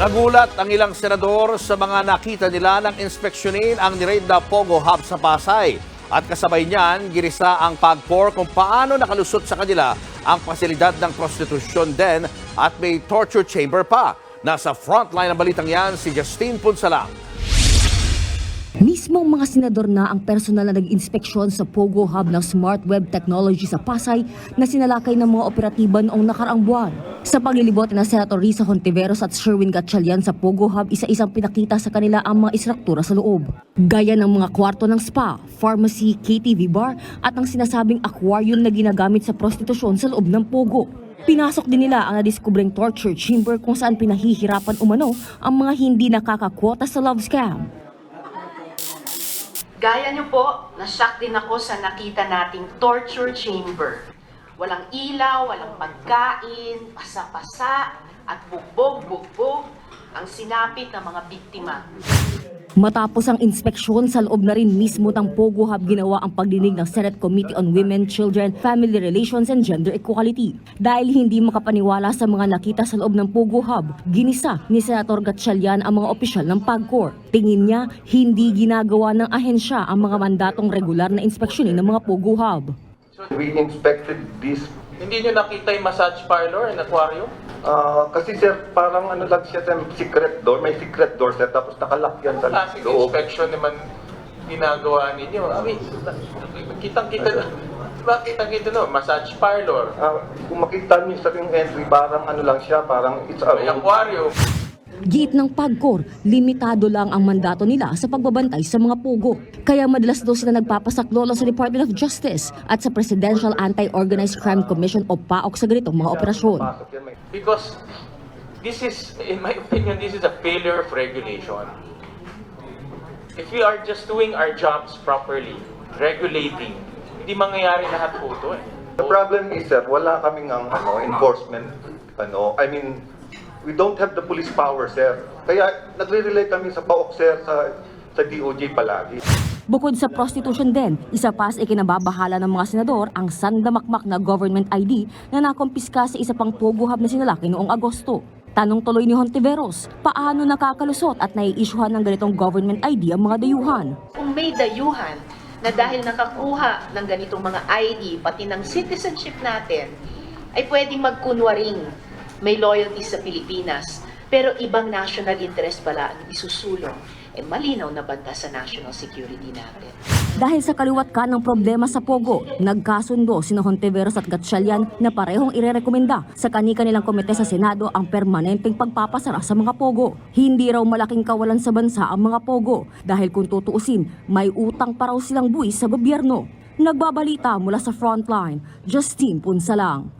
Nagulat ang ilang senador sa mga nakita nila ng inspeksyonin ang niraid na Pogo Hub sa Pasay. At kasabay niyan, girisa ang pagpor kung paano nakalusot sa kanila ang pasilidad ng prostitusyon din at may torture chamber pa. Nasa frontline ng balitang yan si Justine Punsalang. Mismong mga senador na ang personal na nag-inspeksyon sa Pogo Hub ng Smart Web Technology sa Pasay na sinalakay ng mga operatiba noong nakaraang buwan. Sa paglilibot na Senator Risa Hontiveros at Sherwin Gatchalian sa Pogo Hub, isa-isang pinakita sa kanila ang mga istruktura sa loob. Gaya ng mga kwarto ng spa, pharmacy, KTV bar at ang sinasabing aquarium na ginagamit sa prostitusyon sa loob ng Pogo. Pinasok din nila ang nadiskubreng torture chamber kung saan pinahihirapan umano ang mga hindi nakakakwota sa love scam. Gaya niyo po, nashock din ako sa nakita nating torture chamber. Walang ilaw, walang pagkain, pasa-pasa, at bugbog-bugbog ang sinapit ng mga biktima. Matapos ang inspeksyon sa loob na rin mismo ng Pogo Hub ginawa ang pagdinig ng Senate Committee on Women, Children, Family Relations and Gender Equality. Dahil hindi makapaniwala sa mga nakita sa loob ng Pogo Hub, ginisa ni Senator Gatchalian ang mga opisyal ng PAGCOR. Tingin niya, hindi ginagawa ng ahensya ang mga mandatong regular na inspeksyonin ng mga Pogo Hub. We inspected this. Hindi nyo nakita yung massage parlor and aquarium? ah, kasi sir, parang ano lang siya, sir, secret door. May secret door, sir. Tapos nakalock yan sa Klaseng loob. inspection naman ginagawa ninyo. I mean, kitang-kita na. Diba, kitang-kita no? Massage parlor, Ah, kung makita niyo sa yung entry, parang ano lang siya, parang it's a may room. aquarium. Giit ng PAGCOR, limitado lang ang mandato nila sa pagbabantay sa mga pugo. Kaya madalas daw sila nagpapasaklolo sa Department of Justice at sa Presidential Anti-Organized Crime Commission o PAOK sa ganitong mga operasyon. Because this is, in my opinion, this is a failure of regulation. If we are just doing our jobs properly, regulating, hindi mangyayari lahat po ito eh. The problem is, sir, wala kaming ang ano, enforcement, ano, I mean, we don't have the police power, sir. Kaya nagre-rely kami sa PAOK, sir, sa, sa DOJ palagi. Bukod sa prostitution din, isa pa sa ikinababahala ng mga senador ang sandamakmak na government ID na nakumpiska sa isa pang puguhab na sinalaki noong Agosto. Tanong tuloy ni Hontiveros, paano nakakalusot at naiisyuhan ng ganitong government ID ang mga dayuhan? Kung may dayuhan na dahil nakakuha ng ganitong mga ID, pati ng citizenship natin, ay pwedeng magkunwaring may loyalty sa Pilipinas, pero ibang national interest pala ang isusulong, eh malinaw na banta sa national security natin. Dahil sa kaliwat ka ng problema sa Pogo, nagkasundo sina Hontiveros at Gatchalian na parehong irerekomenda sa kani-kanilang komite sa Senado ang permanenteng pagpapasara sa mga Pogo. Hindi raw malaking kawalan sa bansa ang mga Pogo dahil kung tutuusin, may utang pa raw silang buwis sa gobyerno. Nagbabalita mula sa frontline, Justine Punsalang,